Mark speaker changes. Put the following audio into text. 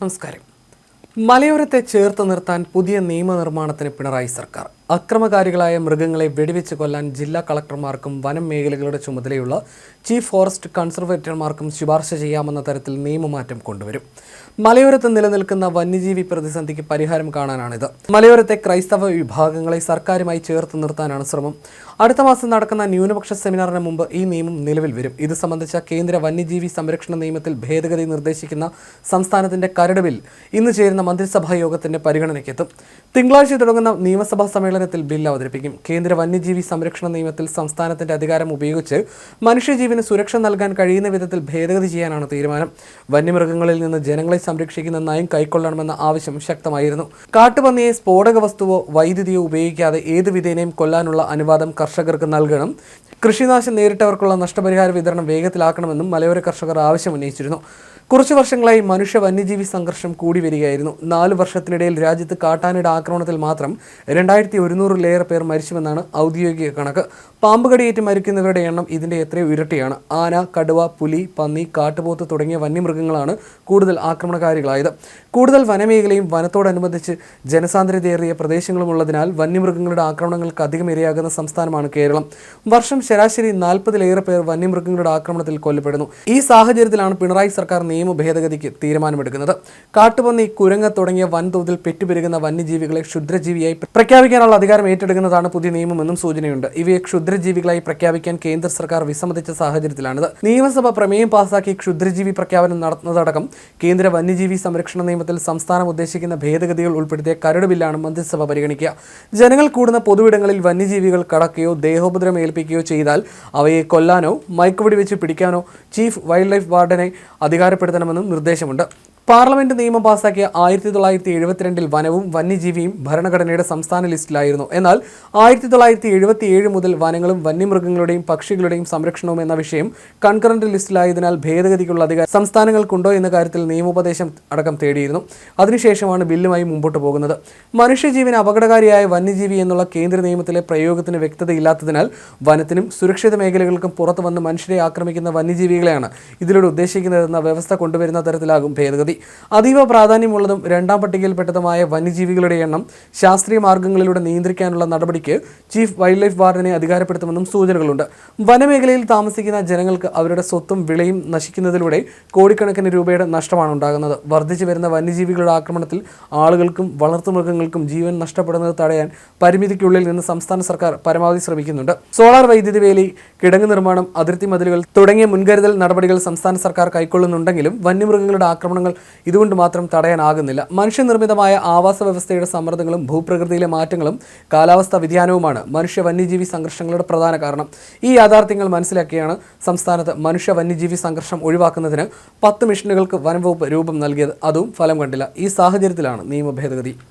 Speaker 1: നമസ്കാരം. മലയോരത്തെ ചേർത്ത് നിർത്താൻ പുതിയ നിയമനിർമ്മാണത്തിന് പിണറായി സർക്കാർ. അക്രമകാരികളായ മൃഗങ്ങളെ വെടിവെച്ച് കൊല്ലാൻ ജില്ലാ കളക്ടർമാർക്കും വനം മേഖലകളുടെ ചുമതലയുള്ള ചീഫ് ഫോറസ്റ്റ് കൺസർവേറ്റർമാർക്കും ശുപാർശ ചെയ്യാമെന്ന തരത്തിൽ നിയമമാറ്റം കൊണ്ടുവരും. മലയോരത്ത് നിലനിൽക്കുന്ന വന്യജീവി പ്രതിസന്ധിക്ക് പരിഹാരം കാണാനാണിത്. മലയോരത്തെ ക്രൈസ്തവ വിഭാഗങ്ങളെ സർക്കാരുമായി ചേർത്ത് നിർത്താനാണ് ശ്രമം. അടുത്ത മാസം നടക്കുന്ന ന്യൂനപക്ഷ സെമിനാറിന് മുമ്പ് ഈ നിയമം നിലവിൽ വരും. ഇത് സംബന്ധിച്ച കേന്ദ്ര വന്യജീവി സംരക്ഷണ നിയമത്തിൽ ഭേദഗതി നിർദ്ദേശിക്കുന്ന സംസ്ഥാനത്തിന്റെ കരട് ബിൽ ഇന്ന് ചേരുന്ന മന്ത്രിസഭാ യോഗത്തിന്റെ പരിഗണനയ്ക്കെത്തും. തിങ്കളാഴ്ച തുടങ്ങുന്ന നിയമസഭാ സമ്മേളനത്തിൽ ബിൽ അവതരിപ്പിക്കും. കേന്ദ്ര വന്യജീവി സംരക്ഷണ നിയമത്തിൽ സംസ്ഥാനത്തിന്റെ അധികാരം ഉപയോഗിച്ച് മനുഷ്യജീവന് സുരക്ഷ നൽകാൻ കഴിയുന്ന വിധത്തിൽ ഭേദഗതി ചെയ്യാനാണ് തീരുമാനം. വന്യമൃഗങ്ങളിൽ നിന്ന് ജനങ്ങളെ സംരക്ഷിക്കുന്ന നയം കൈക്കൊള്ളണമെന്ന ആവശ്യം ശക്തമായിരുന്നു. കാട്ടുപന്നിയെ സ്ഫോടക വസ്തുവോ വൈദ്യുതിയോ ഉപയോഗിക്കാതെ ഏത് വിധേനയും കൊല്ലാനുള്ള അനുവാദം കർഷകർക്ക് നൽകണം. കൃഷിനാശം നേരിട്ടവർക്കുള്ള നഷ്ടപരിഹാര വിതരണം വേഗത്തിലാക്കണമെന്നും മലയോര കർഷകർ ആവശ്യം ഉന്നയിച്ചിരുന്നു. കുറച്ചു വർഷങ്ങളായി മനുഷ്യ വന്യജീവി സംഘർഷം കൂടി വരികയായിരുന്നു. നാല് വർഷത്തിനിടയിൽ രാജ്യത്ത് കാട്ടാനയുടെ ആക്രമണത്തിൽ മാത്രം രണ്ടായിരത്തി ഒരുന്നൂറിലേറെ പേർ മരിച്ചുവെന്നാണ് ഔദ്യോഗിക കണക്ക്. പാമ്പുകടിയേറ്റ് മരിക്കുന്നവരുടെ എണ്ണം ഇതിന്റെ എത്രയോ ഇരട്ടിയാണ്. ആന കടുവ പുലി പന്നി കാട്ടുപോത്ത് തുടങ്ങിയ വന്യമൃഗങ്ങളാണ് കൂടുതൽ ആക്രമണകാരികളായത്. കൂടുതൽ വനമേഖലയും വനത്തോടനുബന്ധിച്ച് ജനസാന്ദ്രതയേറിയ പ്രദേശങ്ങളുമുള്ളതിനാൽ വന്യമൃഗങ്ങളുടെ ആക്രമണങ്ങൾക്ക് അധികം ഇരയാകുന്ന സംസ്ഥാനമാണ് കേരളം. വർഷം ശരാശരി നാൽപ്പതിലേറെ പേർ വന്യമൃഗങ്ങളുടെ ആക്രമണത്തിൽ കൊല്ലപ്പെടുന്നു. ഈ സാഹചര്യത്തിലാണ് പിണറായി സർക്കാർ നിയമ ഭേദഗതിക്ക് തീരുമാനമെടുക്കുന്നത്. കാട്ടുപന്നി കുരങ്ങ് തുടങ്ങിയ വൻതോതിൽ പെറ്റുപെരുകുന്ന വന്യജീവികളെ ക്ഷുദ്രജീവിയായി പ്രഖ്യാപിക്കാനുള്ള അധികാരം ഏറ്റെടുക്കുന്നതാണ് പുതിയ നിയമമെന്നും സൂചനയുണ്ട്. ഇവയെ ക്ഷുദ്രജീവികളായി പ്രഖ്യാപിക്കാൻ കേന്ദ്ര സർക്കാർ വിസമ്മതിച്ച സാഹചര്യത്തിലാണിത്. നിയമസഭ പ്രമേയം പാസാക്കി ക്ഷുദ്രജീവി പ്രഖ്യാപനം നടത്തുന്നതടക്കം കേന്ദ്ര വന്യജീവി സംരക്ഷണ നിയമത്തിൽ സംസ്ഥാനം ഉദ്ദേശിക്കുന്ന ഭേദഗതികൾ ഉൾപ്പെടുത്തിയ കരട് ബില്ലാണ് മന്ത്രിസഭ പരിഗണിക്കുക. ജനങ്ങൾ കൂടുന്ന പൊതുവിടങ്ങളിൽ വന്യജീവികൾ കടക്കുകയോ ദേഹോപദ്രവം ഏൽപ്പിക്കുകയോ ചെയ്താൽ അവയെ കൊല്ലാനോ മയക്കുവെടി വെച്ച് പിടിക്കാനോ ചീഫ് വൈൽഡ് ലൈഫ് വാർഡനെ അധികാരപ്പെടുത്തണമെന്നും നിർദ്ദേശമുണ്ട്. പാർലമെന്റ് നിയമം പാസാക്കിയ ആയിരത്തി തൊള്ളായിരത്തി എഴുപത്തിരണ്ടിൽ വനവും വന്യജീവിയും ഭരണഘടനയുടെ സംസ്ഥാന ലിസ്റ്റിലായിരുന്നു. എന്നാൽ ആയിരത്തി തൊള്ളായിരത്തി എഴുപത്തി ഏഴ് മുതൽ വനങ്ങളും വന്യമൃഗങ്ങളുടെയും പക്ഷികളുടെയും സംരക്ഷണവും എന്ന വിഷയം കൺകറന്റ് ലിസ്റ്റിലായതിനാൽ ഭേദഗതിക്കുള്ള അധികാരം സംസ്ഥാനങ്ങൾക്കുണ്ടോ എന്ന കാര്യത്തിൽ നിയമോപദേശം അടക്കം തേടിയിരുന്നു. അതിനുശേഷമാണ് ബില്ലുമായി മുമ്പോട്ട് പോകുന്നത്. മനുഷ്യജീവന് അപകടകാരിയായ വന്യജീവി എന്നുള്ള കേന്ദ്ര നിയമത്തിലെ പ്രയോഗത്തിന് വ്യക്തതയില്ലാത്തതിനാൽ വനത്തിനും സുരക്ഷിത മേഖലകൾക്കും പുറത്തു വന്ന് മനുഷ്യരെ ആക്രമിക്കുന്ന വന്യജീവികളെയാണ് ഇതിലൂടെ ഉദ്ദേശിക്കുന്നതെന്ന വ്യവസ്ഥ കൊണ്ടുവരുന്ന തരത്തിലാകും ഭേദഗതി. അതീവ പ്രാധാന്യമുള്ളതും രണ്ടാം പട്ടികയിൽപ്പെട്ടതുമായ വന്യജീവികളുടെ എണ്ണം ശാസ്ത്രീയ മാർഗങ്ങളിലൂടെ നിയന്ത്രിക്കാനുള്ള നടപടിക്ക് ചീഫ് വൈൽഡ് ലൈഫ് വാർഡിനെ അധികാരപ്പെടുത്തുമെന്നും സൂചനകളുണ്ട്. വനമേഖലയിൽ താമസിക്കുന്ന ജനങ്ങൾക്ക് അവരുടെ സ്വത്തും വിളയും നശിക്കുന്നതിലൂടെ കോടിക്കണക്കിന് രൂപയുടെ നഷ്ടമാണ് ഉണ്ടാകുന്നത്. വർദ്ധിച്ചു വരുന്ന വന്യജീവികളുടെ ആക്രമണത്തിൽ ആളുകൾക്കും വളർത്തുമൃഗങ്ങൾക്കും ജീവൻ നഷ്ടപ്പെടുന്നത് തടയാൻ പരിമിതിക്കുള്ളിൽ നിന്ന് സംസ്ഥാന സർക്കാർ പരമാവധി ശ്രമിക്കുന്നുണ്ട്. സോളാർ വൈദ്യുതി വേലി കിടങ്ങ് നിർമ്മാണം അതിർത്തി മതിലുകൾ തുടങ്ങിയ മുൻകരുതൽ നടപടികൾ സംസ്ഥാന സർക്കാർ കൈക്കൊള്ളുന്നുണ്ടെങ്കിലും വന്യമൃഗങ്ങളുടെ ആക്രമണങ്ങൾ ഇതുകൊണ്ട് മാത്രം തടയാനാകുന്നില്ല. മനുഷ്യനിർമ്മിതമായ ആവാസ വ്യവസ്ഥയുടെ സമ്മർദ്ദങ്ങളും ഭൂപ്രകൃതിയിലെ മാറ്റങ്ങളും കാലാവസ്ഥാ വ്യതിയാനവുമാണ് മനുഷ്യ വന്യജീവി സംഘർഷങ്ങളുടെ പ്രധാന കാരണം. ഈ യാഥാർത്ഥ്യങ്ങൾ മനസ്സിലാക്കിയാണ് സംസ്ഥാനത്ത് മനുഷ്യ വന്യജീവി സംഘർഷം ഒഴിവാക്കുന്നതിന് പത്ത് മിഷനുകൾക്ക് വനംവകുപ്പ് രൂപം നൽകിയത്. അതും ഫലം കണ്ടില്ല. ഈ സാഹചര്യത്തിലാണ് നിയമ ഭേദഗതി.